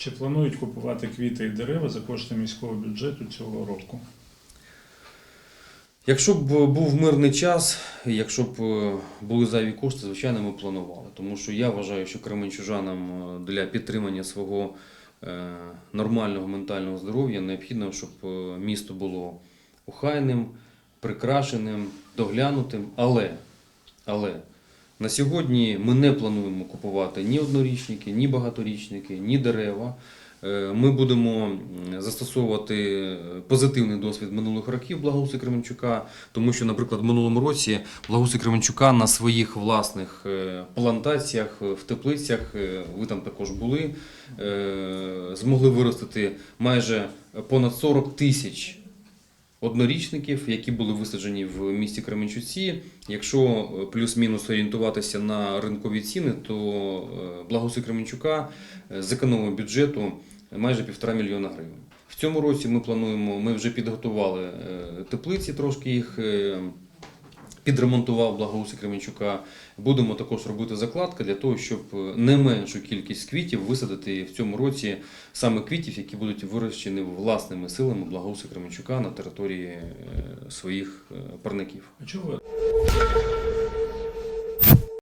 Чи планують купувати квіти і дерева за кошти міського бюджету цього року? Якщо б був мирний час, якщо б е, були зайві кошти, звичайно, ми планували. Тому що я вважаю, що кременчужанам е, для підтримання свого е, нормального ментального здоров'я необхідно, щоб місто було охайним, прикрашеним, доглянутим. Але, але на сьогодні ми не плануємо купувати ні однорічники, ні багаторічники, ні дерева. Е, Ми будемо застосовувати е, позитивний досвід минулих років Благоусі Кременчука, тому що, наприклад, в минулому році Благоусі Кременчука на своїх власних е, плантаціях в теплицях, ви там також були, змогли виростити майже понад 40 тисяч однорічників, які були висаджені в місті Кременчуці. Якщо е, плюс-мінус орієнтуватися на ринкові ціни, то благоси Благоусі Кременчука е, зекономив бюджету майже півтора мільйона гривень. В цьому році ми плануємо, ми вже підготували е, теплиці, трошки їх е, підремонтував Благоусі Кременчука. Будемо також робити закладки для того, щоб е, не меншу кількість квітів висадити в цьому році саме квітів, які будуть вирощені власними силами Благоусі Кременчука на території е, своїх е, парників. Чого